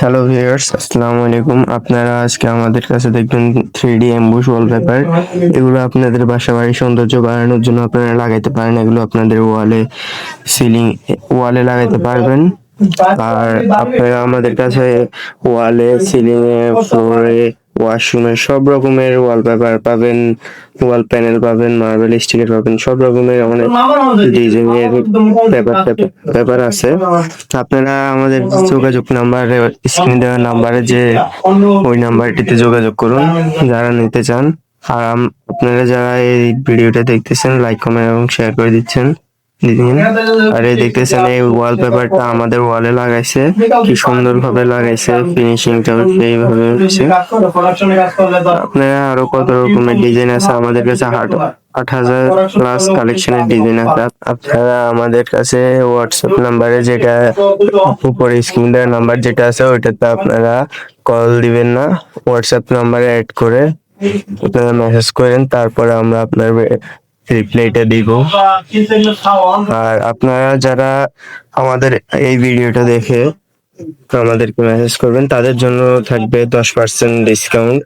Hello viewers আসসালামু আলাইকুম আপনারা আজকে আমাদের কাছে দেখবেন থ্রি ডি এম্বুশ ওয়ালপেপার এগুলো আপনাদের বাসা বাড়ির সৌন্দর্য বাড়ানোর জন্য আপনারা লাগাইতে পারেন। এগুলো আপনাদের ওয়ালে সিলিং ওয়ালে লাগাইতে পারবেন। আর আপনারা আমাদের কাছে ওয়ালে সিলিং এ ফ্লোরে ওয়াশরুমে সব রকমের ওয়ালপেপার পাবেন ওয়াল প্যানেল পাবেন মার্বেল স্টিকার পাবেন সব রকমের অনেক ডিজাইনের পেপার পেপার আছে। আপনারা আমাদের যোগাযোগ নাম্বারে স্ক্রিনে দেওয়া নাম্বারে যে ওই নাম্বারটিতে যোগাযোগ করুন যারা নিতে চান। আর আপনারা যারা এই ভিডিওটা দেখতেছেন লাইক কমেন্ট এবং শেয়ার করে দিচ্ছেন। আর এই দেখতেছেন এই ওয়ালপেপারটা আমাদের ওয়ালে লাগাইছে কি সুন্দর ভাবে লাগাইছে ফিনিশিং ফিনিশিংটা সেইভাবে হচ্ছে। আপনারা আরও কত রকমের ডিজাইন আছে? আমাদের কাছে আট আট হাজার প্লাস কালেকশনের ডিজাইন আছে। আপনারা আমাদের কাছে হোয়াটসঅ্যাপ নাম্বারে যেটা উপরে স্ক্রিন নাম্বার যেটা আছে ওইটাতে আপনারা কল দিবেন না। হোয়াটসঅ্যাপ নাম্বারে অ্যাড করে আপনারা মেসেজ করেন তারপরে আমরা আপনার রিপ্লাইটা দিব। আর আপনারা যারা আমাদের এই ভিডিওটা দেখে আমাদেরকে মেসেজ করবেন, তাদের জন্য থাকবে দশ পার্সেন্ট ডিসকাউন্ট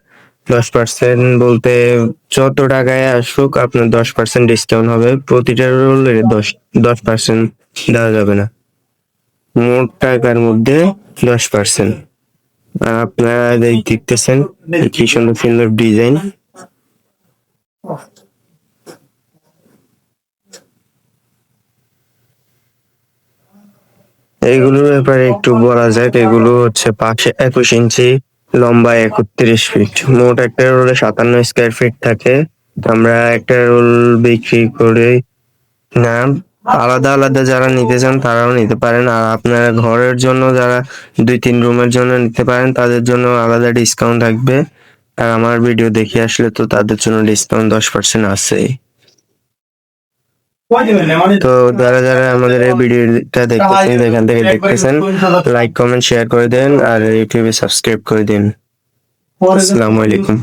দশ পার্সেন্ট বলতে যত টাকায় আসুক আপনার দশ পার্সেন্ট ডিসকাউন্ট হবে। প্রতিটা রোলে দশ দশ পার্সেন্ট দেওয়া যাবে না। মোট টাকার মধ্যে দশ পার্সেন্ট আপনারা দেখ- দেখতেছেন কি সুন্দর সুন্দর ডিজাইন এগুলোর ব্যাপারে একটু বলা যাক এগুলো হচ্ছে পাশে একুশ ইঞ্চি, লম্বা একত্রিশ ফিট মোট একটা রোলে সাতান্ন স্কোয়ার ফিট থাকে। আমরা একটা রোল বিক্রি করে না আলাদা আলাদা যারা নিতে চান তারাও নিতে পারেন। আর আপনারা ঘরের জন্য যারা দুই তিন রুমের জন্য নিতে পারেন, তাদের জন্য আলাদা ডিসকাউন্ট থাকবে। আর আমার ভিডিও দেখে আসলে তো তাদের জন্য ডিসকাউন্ট দশ পার্সেন্ট আছেই। তো যারা যারা আমাদের এই ভিডিওটা দেখতেছেন এখান থেকে দেখতেছেন লাইক কমেন্ট শেয়ার করে দেন আর ইউটিউবে সাবস্ক্রাইব করে দিন। আসসালামু আলাইকুম